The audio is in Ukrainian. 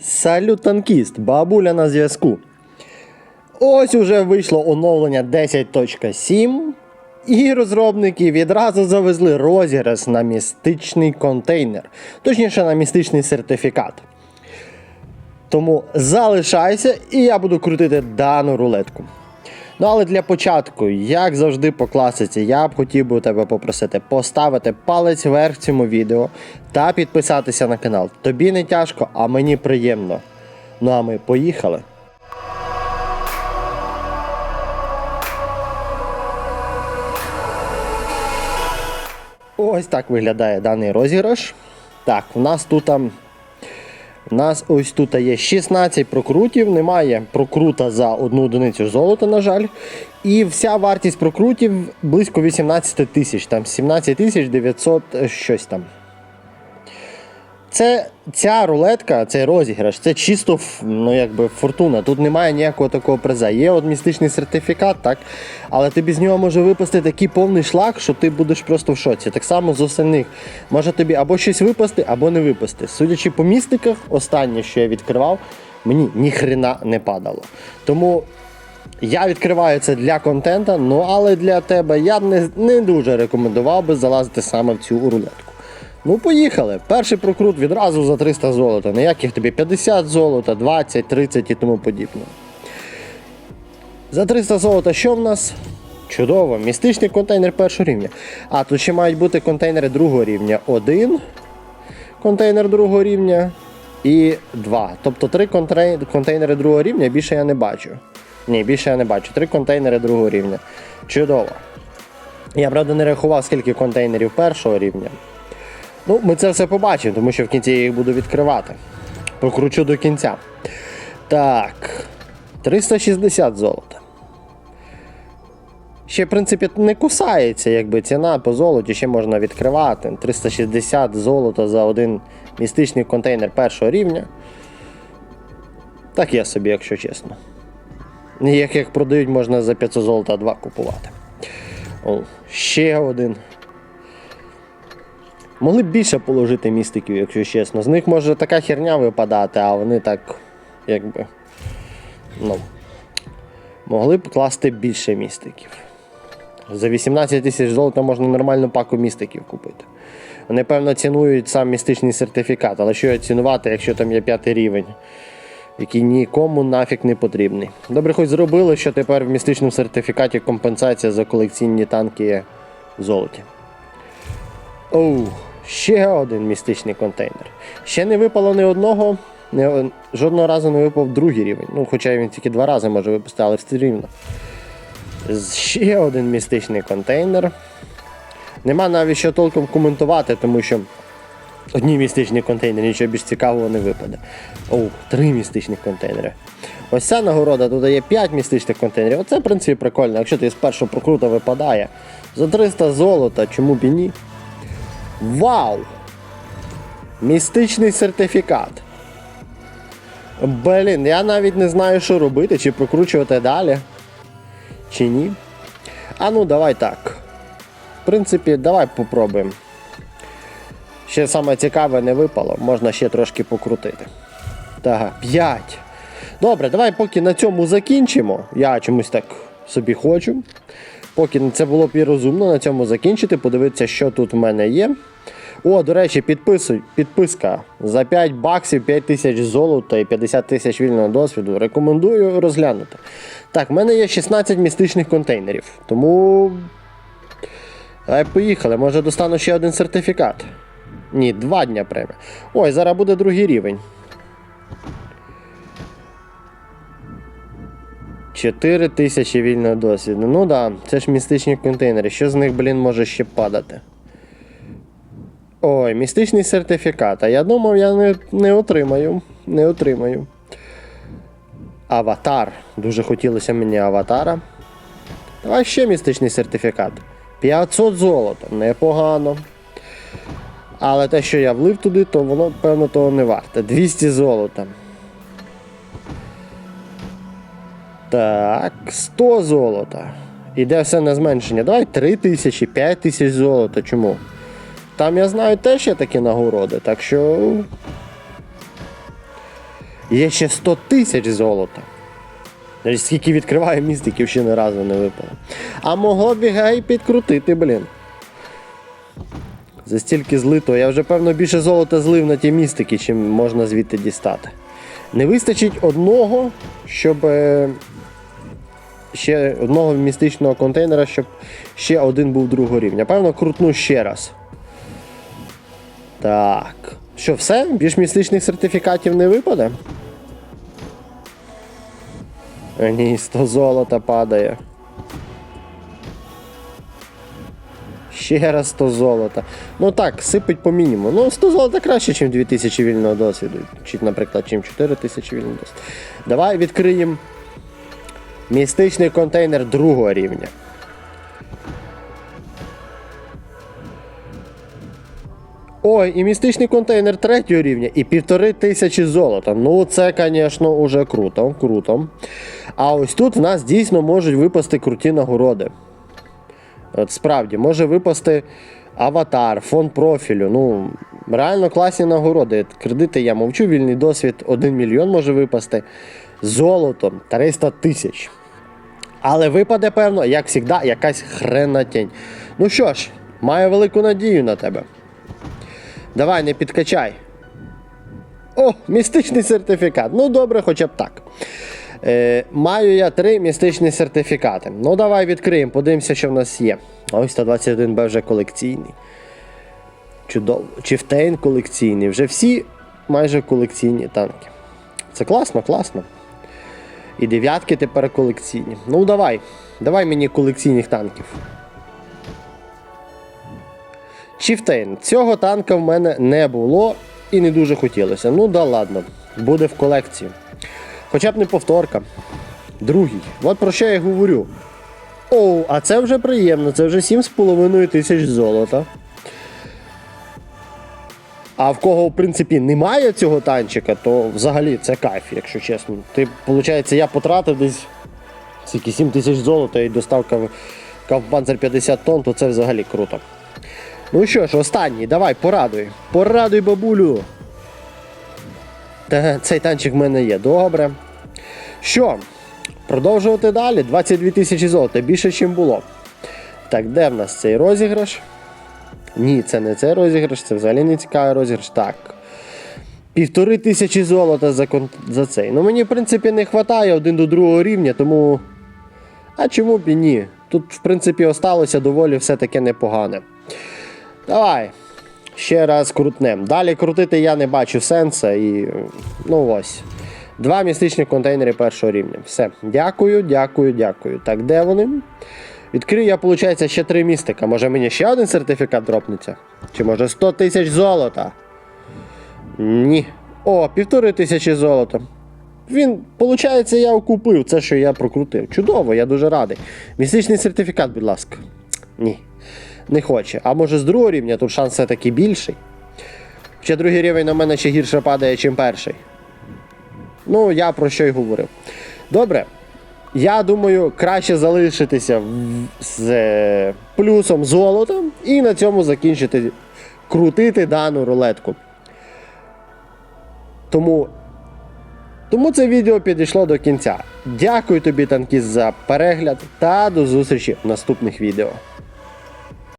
Салют танкіст, бабуля на зв'язку. Ось уже вийшло оновлення 10.7, і розробники відразу завезли розіграш на містичний контейнер, точніше на містичний сертифікат. Тому залишайся, і я буду крутити дану рулетку. Ну але для початку, як завжди по класиці, я б хотів би у тебе попросити поставити палець вверх цьому відео та підписатися на канал. Тобі не тяжко, а мені приємно. Ну а ми поїхали. Ось так виглядає даний розіграш. Так, у нас тут. там у нас ось тут є 16 прокрутів, немає прокрута за одну одиницю золота, на жаль. І вся вартість прокрутів близько 18 тисяч, там 17 тисяч 900 щось там. Це ця рулетка, цей розіграш, це чисто ну, якби, фортуна. Тут немає ніякого такого приза. Є от містичний сертифікат, так? але тобі з нього може випасти такий повний шлак, що ти будеш просто в шоці. Так само з остальних. Може тобі або щось випасти, або не випасти. Судячи по містиках, останнє, що я відкривав, мені ніхрена не падало. Тому я відкриваю це для контента, ну але для тебе я не, не дуже рекомендував би залазити саме в цю рулетку. Ну, поїхали. Перший прокрут відразу за 300 золота. Ніяких тобі 50 золота, 20, 30 і тому подібне. За 300 золота що в нас? Чудово, містичний контейнер першого рівня. А тут ще мають бути контейнери другого рівня. Один контейнер другого рівня і два. Тобто три контейнери другого рівня більше я не бачу. Ні, більше я не бачу. Три контейнери другого рівня. Чудово. Я, правда, не рахував, скільки контейнерів першого рівня. Ну, ми це все побачимо, тому що в кінці я їх буду відкривати. Прокручу до кінця. Так. 360 золота. Ще, в принципі, не кусається, якби ціна по золоті ще можна відкривати. 360 золота за один містичний контейнер першого рівня. Так я собі, якщо чесно. Як як продають, можна за 500 золота 2 купувати. О, ще один. Могли б більше положити містиків, якщо чесно. З них може така херня випадати, а вони так, якби. Ну. Могли б класти більше містиків. За 18 тисяч золота можна нормальну паку містиків купити. Вони, певно, цінують сам містичний сертифікат, але що його цінувати, якщо там є п'ятий рівень, який нікому нафіг не потрібний. Добре, хоч зробили, що тепер в містичному сертифікаті компенсація за колекційні танки золоті. Оу, ще один містичний контейнер. Ще не випало ні одного, ні, жодного разу не випав другий рівень. Ну, хоча він тільки два рази може випустити, але все рівно. Ще один містичний контейнер. Нема навіть що толком коментувати, тому що одні містичні контейнери, нічого більш цікавого не випаде. Оу, три містичних контейнери. Ось ця нагорода тут є 5 містичних контейнерів. Оце, в принципі, прикольно. Якщо ти з першого прокрута випадає за 300 золота, чому б і ні? Вау! Містичний сертифікат. Блін, я навіть не знаю, що робити, чи прокручувати далі, чи ні. А ну, давай так. В принципі, давай попробуємо. Ще саме цікаве не випало, можна ще трошки покрутити. Так, 5. Добре, давай поки на цьому закінчимо. Я чомусь так собі хочу. Поки це було б і розумно на цьому закінчити, подивитися, що тут в мене є. О, до речі, підписуй, підписка за 5 баксів, 5 тисяч золота і 50 тисяч вільного досвіду. Рекомендую розглянути. Так, в мене є 16 містичних контейнерів. Тому. Давай поїхали, може достану ще один сертифікат. Ні, два дня премія. Ой, зараз буде другий рівень. 4 тисячі вільного досвіду. Ну да, це ж містичні контейнери. Що з них, блін, може ще падати? Ой, містичний сертифікат. А я думав, я не, не отримаю. Не отримаю. Аватар. Дуже хотілося мені аватара. Давай ще містичний сертифікат. 500 золота. Непогано. Але те, що я влив туди, то воно, певно, того не варте. 200 золота. Так, 100 золота. Іде все на зменшення. Давай 3 тисячі, 5 тисяч золота. Чому? Там я знаю теж є такі нагороди, так що. Є ще 100 тисяч золота. Скільки відкриває містиків, ще ні разу не випало. А могло б і гей підкрутити, блін. За стільки злито. Я вже, певно, більше золота злив на ті містики, чим можна звідти дістати. Не вистачить одного, щоб. е, Ще одного містичного контейнера, щоб ще один був другого рівня. Певно, крутну ще раз. Так. Що, все? Більш містичних сертифікатів не випаде? Е, Ні, 100 золота падає. Ще раз 100 золота. Ну так, сипить по мінімуму. Ну, 100 золота краще, ніж 2000 вільного досвіду. Чи, наприклад, чим 4000 вільного досвіду. Давай відкриємо містичний контейнер другого рівня. Ой, і містичний контейнер третього рівня, і півтори тисячі золота. Ну, це, звісно, уже круто, круто. А ось тут в нас дійсно можуть випасти круті нагороди. От справді, може випасти аватар, фон профілю. Ну, реально класні нагороди. Кредити я мовчу, вільний досвід 1 мільйон може випасти. Золото 300 тисяч. Але випаде, певно, як завжди, якась хрена тінь. Ну що ж, маю велику надію на тебе. Давай, не підкачай. О, містичний сертифікат. Ну, добре, хоча б так. Е, маю я три містичні сертифікати. Ну, давай відкриємо, подивимося, що в нас є. Ось 121Б вже колекційний. Чудово. Чифтейн колекційний. Вже всі майже колекційні танки. Це класно, класно. І дев'ятки тепер колекційні. Ну, давай. Давай мені колекційних танків. Чіфтейн. Цього танка в мене не було і не дуже хотілося. Ну да ладно, буде в колекції. Хоча б не повторка. Другий. От про що я говорю. Оу, а це вже приємно, це вже 7,5 тисяч золота. А в кого, в принципі, немає цього танчика, то взагалі це кайф, якщо чесно. Ти, виходить, я потратив десь скільки 7 тисяч золота і доставка в Кавпанцер 50 тонн, то це взагалі круто. Ну що ж, останній, давай, порадуй. Порадуй бабулю. Та, цей танчик в мене є, добре. Що? Продовжувати далі. 22 тисячі золота, більше, ніж було. Так, де в нас цей розіграш? Ні, це не цей розіграш, це взагалі не цікавий розіграш. Так. Півтори тисячі золота за, кон... за цей. Ну мені, в принципі, не вистачає один до другого рівня, тому. А чому б і ні? Тут, в принципі, осталося доволі все таке непогане. Давай. Ще раз крутнем. Далі крутити я не бачу сенсу і. Ну ось. Два містичні контейнери першого рівня. Все. Дякую, дякую, дякую. Так, де вони? Відкрию я, виходить, ще три містика. Може мені ще один сертифікат дропнеться? Чи може 100 тисяч золота? Ні. О, півтори тисячі золота. Він, виходить, я окупив це, що я прокрутив. Чудово, я дуже радий. Містичний сертифікат, будь ласка. Ні. Не хоче. А може з другого рівня тут шанс все-таки більший. Хоча другий рівень на мене ще гірше падає, ніж перший. Ну, я про що й говорив. Добре. Я думаю, краще залишитися з е, плюсом золота і на цьому закінчити крутити дану рулетку. Тому, тому це відео підійшло до кінця. Дякую тобі, танкіст, за перегляд та до зустрічі в наступних відео.